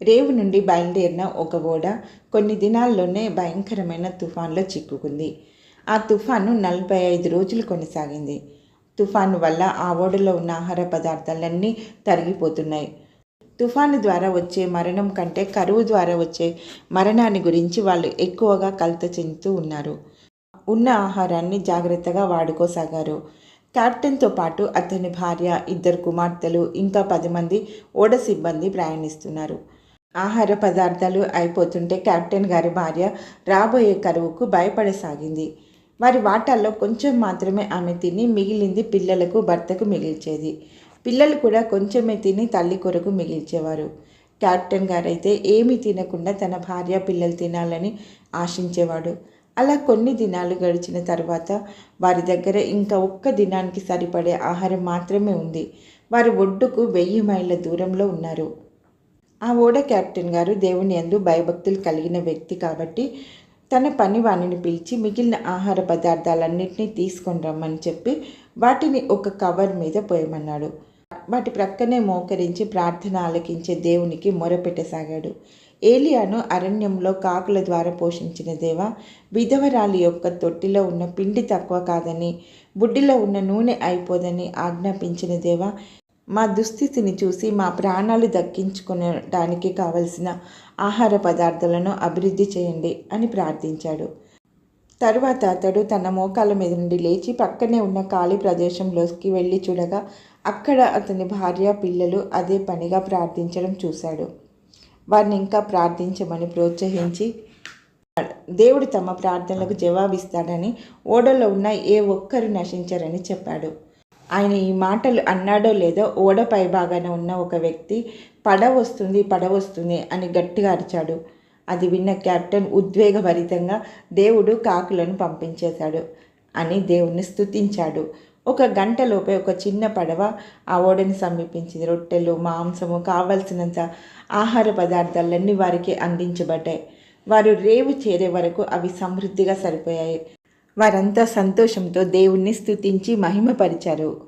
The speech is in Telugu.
రేవు నుండి బయలుదేరిన ఒక ఓడ కొన్ని దినాల్లోనే భయంకరమైన తుఫాన్లో చిక్కుకుంది. ఆ తుఫాను నలభై ఐదు రోజులు కొనసాగింది. తుఫాను వల్ల ఆ ఓడలో ఉన్న ఆహార పదార్థాలన్నీ తరిగిపోతున్నాయి. తుఫాను ద్వారా వచ్చే మరణం కంటే కరువు ద్వారా వచ్చే మరణాన్ని గురించి వాళ్ళు ఎక్కువగా కలత చెందుతూ ఉన్నారు. ఉన్న ఆహారాన్ని జాగ్రత్తగా వాడుకోసాగారు. క్యాప్టెన్తో పాటు అతని భార్య ఇద్దరు కుమార్తెలు ఇంకా పది మంది ఓడ సిబ్బంది ప్రయాణిస్తున్నారు. ఆహార పదార్థాలు అయిపోతుంటే కెప్టెన్ గారి భార్య రాబోయే కరువుకు భయపడసాగింది. వారి వాటాల్లో కొంచెం మాత్రమే ఆమె తిని మిగిలింది పిల్లలకు భర్తకు మిగిల్చేది. పిల్లలు కూడా కొంచెమే తిని తల్లి కొరకు మిగిల్చేవారు. కెప్టెన్ గారైతే ఏమీ తినకుండా తన భార్య పిల్లలు తినాలని ఆశించేవాడు. అలా కొన్ని దినాలు గడిచిన తర్వాత వారి దగ్గర ఇంకా ఒక్క దినానికి సరిపడే ఆహారం మాత్రమే ఉంది. వారి ఒడ్డుకు వెయ్యి మైళ్ళ దూరంలో ఉన్నారు. ఆ ఓడ కెప్టెన్ గారు దేవుని యందు భయభక్తులు కలిగిన వ్యక్తి కాబట్టి తన పని వాణిని పిలిచి మిగిలిన ఆహార పదార్థాలన్నింటినీ తీసుకొని రమ్మని చెప్పి వాటిని ఒక కవర్ మీద పోయమన్నాడు. వాటి ప్రక్కనే మోకరించి ప్రార్థన ఆలకించే దేవునికి మొరపెట్టసాగాడు. ఏలియాను అరణ్యంలో కాకుల ద్వారా పోషించిన దేవ విధవరాలి యొక్క తొట్టిలో ఉన్న పిండి తక్కువ కాదని బుడ్డిలో ఉన్న నూనె అయిపోదని ఆజ్ఞాపించిన దేవ మా దుస్థితిని చూసి మా ప్రాణాలు దక్కించుకోవడానికి కావలసిన ఆహార పదార్థాలను అభివృద్ధి చేయండి అని ప్రార్థించాడు. తరువాత అతడు తన మోకాల మీద నుండి లేచి పక్కనే ఉన్న ఖాళీ ప్రదేశంలోకి వెళ్ళి చూడగా అక్కడ అతని భార్య పిల్లలు అదే పనిగా ప్రార్థించడం చూశాడు. వారిని ఇంకా ప్రార్థించమని ప్రోత్సహించి దేవుడు తమ ప్రార్థనలకు జవాబిస్తాడని ఓడలో ఉన్న ఏ ఒక్కరు నశించరని చెప్పాడు. ఆయన ఈ మాటలు అన్నాడో లేదో ఓడ పైభాగాన ఉన్న ఒక వ్యక్తి పడ వస్తుంది పడ వస్తుంది అని గట్టిగా అరిచాడు. అది విన్న కెప్టెన్ ఉద్వేగభరితంగా దేవుడు కాకులను పంపించేశాడు అని దేవుణ్ణి స్తుతించాడు. ఒక గంటలోపే ఒక చిన్న పడవ ఆ ఓడని సమీపించింది. రొట్టెలు మాంసము కావలసినంత ఆహార పదార్థాలన్నీ వారికి అందించబడ్డాయి. వారు రేవు చేరే వరకు అవి సమృద్ధిగా సరిపోయాయి. వారంతా సంతోషంతో దేవుణ్ణి స్థుతించి మహిమపరిచారు.